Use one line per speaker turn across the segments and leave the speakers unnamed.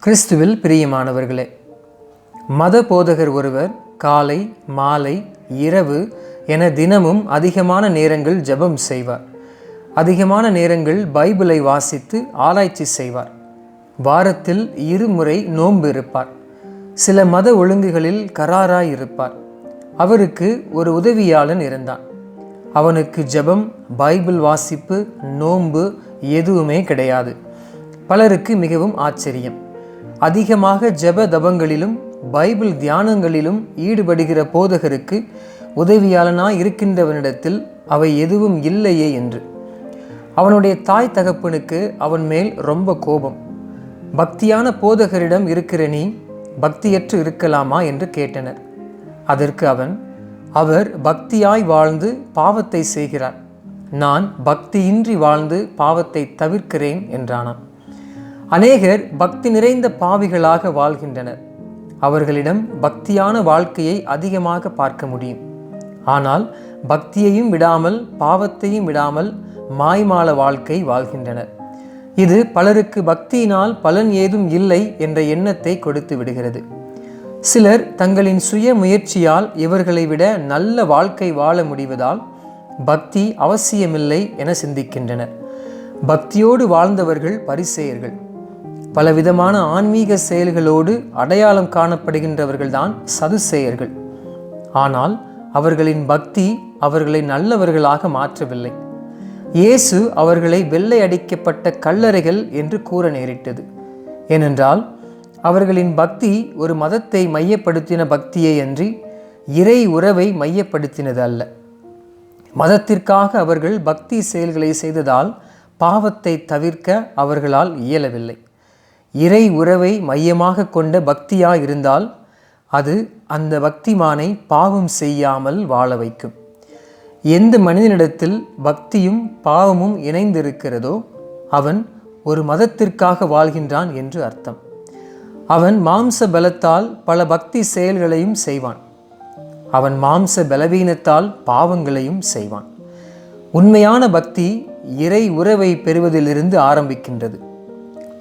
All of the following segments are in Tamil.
கிறிஸ்துவில் பிரியமானவர்களே மத போதகர் ஒருவர் காலை மாலை இரவு என தினமும் அதிகமான நேரங்கள் ஜெபம் செய்வார். அதிகமான நேரங்கள் பைபிளை வாசித்து ஆராய்ச்சி செய்வார். வாரத்தில் இருமுறை நோன்பு இருப்பார். சில மத ஒழுங்குகளில் கராராய் இருப்பார். அவருக்கு ஒரு உதவியாளன் இருந்தான். அவனுக்கு ஜெபம் பைபிள் வாசிப்பு நோன்பு எதுவுமே கிடையாது. பலருக்கு மிகவும் ஆச்சரியம். அதிகமாக ஜெப தபங்களிலும் பைபிள் தியானங்களிலும் ஈடுபடுகிற போதகருக்கு உதவியாளனாய் இருக்கின்றவனிடத்தில் அவை எதுவும் இல்லையே என்று. அவனுடைய தாய் தகப்பனுக்கு அவன் மேல் ரொம்ப கோபம். பக்தியான போதகரிடம் இருக்கிற நீ பக்தியற்று இருக்கலாமா என்று கேட்டனர். அதற்கு அவன் அவர் பக்தியாய் வாழ்ந்து பாவத்தை செய்கிறார். நான் பக்தியின்றி வாழ்ந்து பாவத்தை தவிர்க்கிறேன் என்றானான் அநேகர் பக்தி நிறைந்த பாவிகளாக வாழ்கின்றனர். அவர்களிடம் பக்தியான வாழ்க்கையை அதிகமாக பார்க்க முடியும். ஆனால் பக்தியையும் விடாமல் பாவத்தையும் விடாமல் மாய்மால வாழ்க்கை வாழ்கின்றனர். இது பலருக்கு பக்தியினால் பலன் ஏதும் இல்லை என்ற எண்ணத்தை கொடுத்து விடுகிறது. சிலர் தங்களின் சுய முயற்சியால் இவர்களை விட நல்ல வாழ்க்கை வாழ முடிவதால் பக்தி அவசியமில்லை என சிந்திக்கின்றனர். பக்தியோடு வாழ்ந்தவர்கள் பரிசேயர்கள். பலவிதமான ஆன்மீக செயல்களோடு அடையாளம் காணப்படுகின்றவர்கள்தான் சதுசேயர்கள். ஆனால் அவர்களின் பக்தி அவர்களை நல்லவர்களாக மாற்றவில்லை. இயேசு அவர்களை வெள்ளை அடிக்கப்பட்ட கல்லறைகள் என்று கூற நேரிட்டது. ஏனென்றால் அவர்களின் பக்தி ஒரு மதத்தை மையப்படுத்தின பக்தியை அன்றி இறை உறவை மையப்படுத்தினது அல்ல மதத்திற்காக அவர்கள் பக்தி செயல்களை செய்ததால் பாவத்தை தவிர்க்க அவர்களால் இயலவில்லை. இறை உறவை மையமாக கொண்ட பக்தியாக இருந்தால் அது அந்த பக்திமானை பாவம் செய்யாமல் வாழ வைக்கும். எந்த மனிதனிடத்தில் பக்தியும் பாவமும் இணைந்திருக்கிறதோ அவன் ஒரு மதத்திற்காக வாழ்கின்றான் என்று அர்த்தம். அவன் மாம்ச பலத்தால் பல பக்தி செயல்களையும் செய்வான். அவன் மாம்ச பலவீனத்தால் பாவங்களையும் செய்வான். உண்மையான பக்தி இறை உறவை பெறுவதிலிருந்து ஆரம்பிக்கின்றது.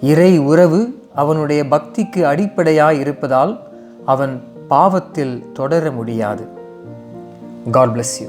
இறை உறவு அவனுடைய பக்திக்கு அடிப்படையாய் இருப்பதால் அவன் பாவத்தில் தொடர முடியாது. God bless you